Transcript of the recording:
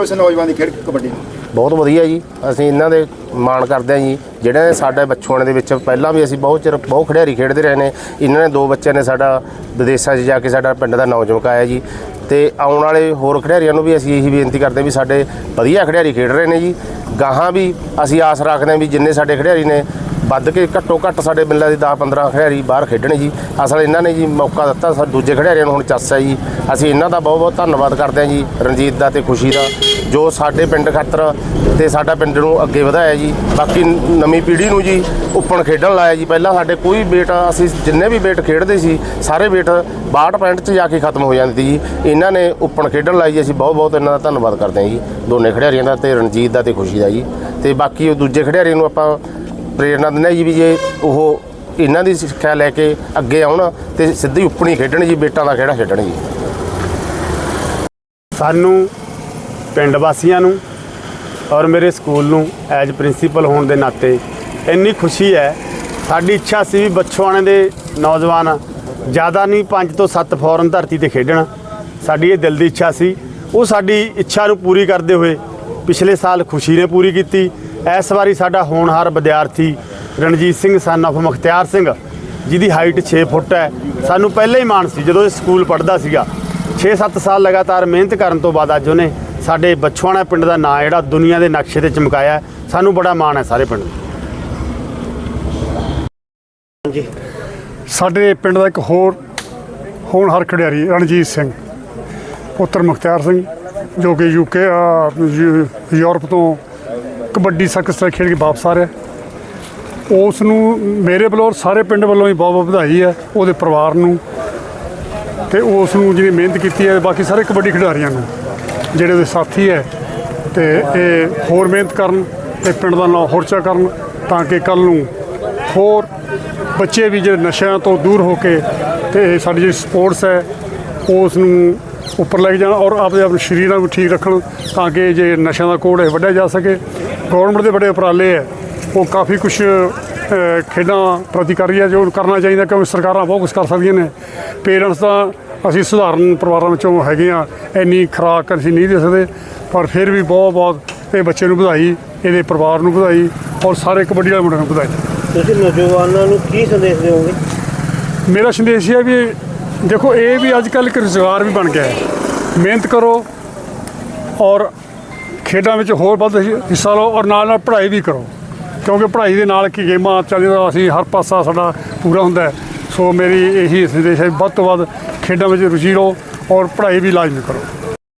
ਤੇ ਉਸ ਨੌਜਵਾਨ ਦੀ ਖੇਡ ਕਬੱਡੀ ਨੂੰ? ਬਹੁਤ ਵਧੀਆ ਜੀ। ਅਸੀਂ ਇਹਨਾਂ ਦੇ ਮਾਣ ਕਰਦੇ ਹਾਂ ਜੀ। ਜਿਹੜੇ ਸਾਡੇ ਬੱਚੂਆਂ ਦੇ ਵਿੱਚ ਪਹਿਲਾਂ ਵੀ ਅਸੀਂ ਬਹੁਤ ਚਿਰ ਬਹੁਤ ਖਿਡਾਰੀ ਖੇਡਦੇ ਰਹੇ ਨੇ। ਇਹਨਾਂ ਨੇ ਦੋ ਬੱਚਿਆਂ ਨੇ ਸਾਡਾ ਵਿਦੇਸ਼ਾਂ 'ਚ ਜਾ ਕੇ ਸਾਡਾ ਪਿੰਡ ਦਾ ਨਾਮ ਚਮਕਾਇਆ ਜੀ। ਤੇ ਆਉਣ ਵਾਲੇ ਹੋਰ ਖਿਡਾਰੀਆਂ ਨੂੰ ਵੀ ਅਸੀਂ ਇਹੀ ਬੇਨਤੀ ਕਰਦੇ ਵੀ ਸਾਡੇ ਵਧੀਆ ਖਿਡਾਰੀ ਖੇਡ ਰਹੇ ਨੇ ਜੀ। ਗਾਹਾਂ ਵੀ ਅਸੀਂ ਆਸ ਰੱਖਦੇ ਹਾਂ ਵੀ ਜਿੰਨੇ ਸਾਡੇ ਖਿਡਾਰੀ ਨੇ ਵੱਧ ਕੇ ਘੱਟੋ ਘੱਟ ਸਾਡੇ ਬਿੱਲਾ ਦੀ 10 15 ਖਿਡਾਰੀ ਬਾਹਰ ਖੇਡਣ ਜੀ। ਅਸਲ ਇਹਨਾਂ ਨੇ ਜੀ ਮੌਕਾ ਦਿੱਤਾ, ਸਾ ਦੂਜੇ ਖਿਡਾਰੀਆਂ ਨੂੰ ਹੁਣ ਚੱਸ ਹੈ ਜੀ। ਅਸੀਂ ਇਹਨਾਂ ਦਾ ਬਹੁਤ ਬਹੁਤ ਧੰਨਵਾਦ ਕਰਦੇ ਹਾਂ ਜੀ, ਰਣਜੀਤ ਦਾ ਤੇ ਖੁਸ਼ੀ ਦਾ, ਜੋ ਸਾਡੇ ਪਿੰਡ ਖਾਤਰ ਤੇ ਸਾਡਾ ਪਿੰਡ ਨੂੰ ਅੱਗੇ ਵਧਾਇਆ ਜੀ। ਬਾਕੀ ਨਵੀਂ ਪੀੜ੍ਹੀ ਨੂੰ ਜੀ ਉੱਪਣ ਖੇਡਣ ਲਾਇਆ ਜੀ। ਪਹਿਲਾਂ ਸਾਡੇ ਕੋਈ ਬੇਟ, ਅਸੀਂ ਜਿੰਨੇ ਵੀ ਬੇਟ ਖੇਡਦੇ ਸੀ, ਸਾਰੇ ਬੇਟ 62 ਪੁਆਇੰਟ 'ਚ ਜਾ ਕੇ ਖਤਮ ਹੋ ਜਾਂਦੀ ਜੀ ਇਹਨਾਂ ਨੇ ਉੱਪਣ ਖੇਡਣ ਲਾਈ ਜੀ। ਅਸੀਂ ਬਹੁਤ ਬਹੁਤ ਇਹਨਾਂ ਦਾ ਧੰਨਵਾਦ ਕਰਦੇ ਹਾਂ ਜੀ, ਦੋਨੇ ਖਿਡਾਰੀਆਂ ਦਾ ਤੇ ਰਣਜੀਤ ਦਾ ਤੇ ਖੁਸ਼ੀ ਦਾ ਜੀ। ਤੇ ਬਾਕੀ ਉਹ ਦੂਜੇ ਖਿਡਾਰੀਆਂ ਨੂੰ ਆਪਾਂ ਪ੍ਰੇਰਨਾ ਦਿੰਦੇ ਹਾਂ ਜੀ ਵੀ ਜੇ ਉਹ ਇਹਨਾਂ ਦੀ ਸਿੱਖਿਆ ਲੈ ਕੇ ਅੱਗੇ ਆਉਣ ਤੇ ਸਿੱਧੀ ਉੱਪਣੀ ਖੇਡਣ ਜੀ, ਬੇਟਾਂ ਦਾ ਖੇੜਾ ਖੇਡਣ ਜੀ। ਸਾਨੂੰ ਪਿੰਡ ਵਾਸੀਆਂ ਨੂੰ ਔਰ ਮੇਰੇ ਸਕੂਲ ਨੂੰ ਐਜ ਪ੍ਰਿੰਸੀਪਲ ਹੋਣ ਦੇ ਨਾਤੇ ਇੰਨੀ ਖੁਸ਼ੀ ਹੈ। ਸਾਡੀ ਇੱਛਾ ਸੀ ਵੀ ਬੱਚੋਆਣੇ ਦੇ ਨੌਜਵਾਨ ਜ਼ਿਆਦਾ ਨਹੀਂ 5 ਤੋਂ 7 ਫੌਰਨ ਧਰਤੀ ਤੇ ਖੇਡਣ। ਸਾਡੀ ਇਹ ਦਿਲ ਦੀ ਇੱਛਾ ਸੀ। ਉਹ ਸਾਡੀ ਇੱਛਾ ਨੂੰ ਪੂਰੀ ਕਰਦੇ ਹੋਏ ਪਿਛਲੇ ਸਾਲ ਖੁਸ਼ੀ ਨੇ ਪੂਰੀ ਕੀਤੀ। ਇਸ ਵਾਰੀ ਸਾਡਾ ਹੋਣਹਾਰ ਵਿਦਿਆਰਥੀ ਰਣਜੀਤ ਸਿੰਘ ਸਨ of ਮੁਖਤਿਆਰ ਸਿੰਘ ਜਿਹਦੀ ਹਾਈਟ 6 ਫੁੱਟ ਹੈ। ਸਾਨੂੰ ਪਹਿਲਾਂ ਹੀ ਮਾਣ ਸੀ ਜਦੋਂ ਇਹ ਸਕੂਲ ਪੜ੍ਹਦਾ ਸੀਗਾ। 6-7 ਸਾਲ ਲਗਾਤਾਰ ਮਿਹਨਤ ਕਰਨ ਤੋਂ ਬਾਅਦ ਅੱਜ ਉਹਨੇ ਸਾਡੇ ਬੱਚੋਆਣਾ ਪਿੰਡ ਦਾ ਨਾਂ ਜਿਹੜਾ ਦੁਨੀਆ ਦੇ ਨਕਸ਼ੇ ਤੇ ਚਮਕਾਇਆ। ਸਾਨੂੰ ਬੜਾ ਮਾਣ ਹੈ ਸਾਰੇ ਪਿੰਡ ਨੂੰ। ਸਾਡੇ ਪਿੰਡ ਦਾ ਇੱਕ ਹੋਰ ਹੋਣਹਾਰ ਖਿਡਾਰੀ ਰਣਜੀਤ ਸਿੰਘ ਪੁੱਤਰ ਮੁਖਤਿਆਰ ਸਿੰਘ ਜੋ ਕਿ ਯੂਕੇ ਯੂਰਪ ਤੋਂ ਕਬੱਡੀ ਸਰਕਸ ਖੇਡ ਕੇ ਵਾਪਸ ਆ ਰਿਹਾ ਉਸ ਨੂੰ ਮੇਰੇ ਵੱਲੋਂ ਔਰ ਸਾਰੇ ਪਿੰਡ ਵੱਲੋਂ ਹੀ ਬਹੁਤ ਬਹੁਤ ਵਧਾਈ ਹੈ ਉਹਦੇ ਪਰਿਵਾਰ ਨੂੰ ਤੇ ਉਸ ਨੂੰ ਜਿਹੜੀ ਮਿਹਨਤ ਕੀਤੀ ਹੈ ਬਾਕੀ ਸਾਰੇ ਕਬੱਡੀ ਖਿਡਾਰੀਆਂ ਨੂੰ, ਜਿਹੜੇ ਉਹਦੇ ਸਾਥੀ ਹੈ ਤੇ ਇਹ ਹੋਰ ਮਿਹਨਤ ਕਰਨ ਤੇ ਪਿੰਡ ਦਾ ਨਾਂ ਹੋਰਚਾ ਕਰਨ ਤਾਂ ਕਿ ਕੱਲ ਨੂੰ ਹੋਰ ਬੱਚੇ ਵੀ ਜਿਹੜੇ ਨਸ਼ਿਆਂ ਤੋਂ ਦੂਰ ਹੋ ਕੇ ਤੇ ਸਾਡੀ ਜਿਹੜੀ ਸਪੋਰਟਸ ਹੈ ਉਸ ਨੂੰ ਉੱਪਰ ਲੈ ਕੇ ਜਾਣ ਔਰ ਆਪਣੇ ਆਪਣੇ ਸਰੀਰਾਂ ਨੂੰ ਠੀਕ ਰੱਖਣ ਤਾਂ ਕਿ ਜੇ ਨਸ਼ਿਆਂ ਦਾ ਕੋੜ ਹੈ ਵੱਢਿਆ ਜਾ ਸਕੇ। ਗਵਰਨਮੈਂਟ ਦੇ ਬੜੇ ਉਪਰਾਲੇ ਹੈ ਉਹ ਕਾਫੀ ਕੁਝ ਖੇਡਾਂ ਪ੍ਰਤੀ ਕਰ ਰਹੀ ਹੈ ਜੋ ਕਰਨਾ ਚਾਹੀਦਾ ਕਿਉਂਕਿ ਸਰਕਾਰਾਂ ਬਹੁਤ ਕੁਝ ਕਰ ਸਕਦੀਆਂ ਨੇ। ਪੇਰੈਂਟਸ ਤਾਂ ਅਸੀਂ ਸਧਾਰਨ ਪਰਿਵਾਰਾਂ ਵਿੱਚੋਂ ਹੈਗੇ ਆ ਇੰਨੀ ਖੁਰਾਕ ਅਸੀਂ ਨਹੀਂ ਦੇ ਸਕਦੇ ਪਰ ਫਿਰ ਵੀ ਬਹੁਤ ਬਹੁਤ ਇਹ ਬੱਚੇ ਨੂੰ ਵਧਾਈ ਇਹਦੇ ਪਰਿਵਾਰ ਨੂੰ ਵਧਾਈ ਔਰ ਸਾਰੇ ਕਬੱਡੀ ਵਾਲੇ ਮੁੰਡਿਆਂ ਨੂੰ ਵਧਾਈ। ਤੁਸੀਂ ਨੌਜਵਾਨਾਂ ਨੂੰ ਕੀ ਸੰਦੇਸ਼ ਦਿਓਗੇ? ਮੇਰਾ ਸੰਦੇਸ਼ ਇਹ ਹੈ ਵੀ ਦੇਖੋ ਇਹ ਵੀ ਅੱਜ ਕੱਲ੍ਹ ਇੱਕ ਰੁਜ਼ਗਾਰ ਵੀ ਬਣ ਗਿਆ ਹੈ। ਮਿਹਨਤ ਕਰੋ ਔਰ ਖੇਡਾਂ ਵਿੱਚ ਹੋਰ ਵੱਧ ਹਿੱਸਾ ਲਓ ਔਰ ਨਾਲ ਨਾਲ ਪੜ੍ਹਾਈ ਵੀ ਕਰੋ। ਕਿਉਂਕਿ ਪੜ੍ਹਾਈ ਦੇ ਨਾਲ ਕੀ ਗੇਮਾਂ ਚੱਲਦੀਆਂ ਅਸੀਂ ਹਰ ਪਾਸਾ ਸਾਡਾ ਪੂਰਾ ਹੁੰਦਾ ਹੈ। ਸੋ ਮੇਰੀ ਇਹੀ ਸੰਦੇਸ਼ ਹੈ ਵੱਧ ਤੋਂ ਵੱਧ ਖੇਡਾਂ ਵਿੱਚ ਰੁਚੀ ਲਓ ਔਰ ਪੜ੍ਹਾਈ ਵੀ ਲਾਜ਼ਮੀ ਕਰੋ।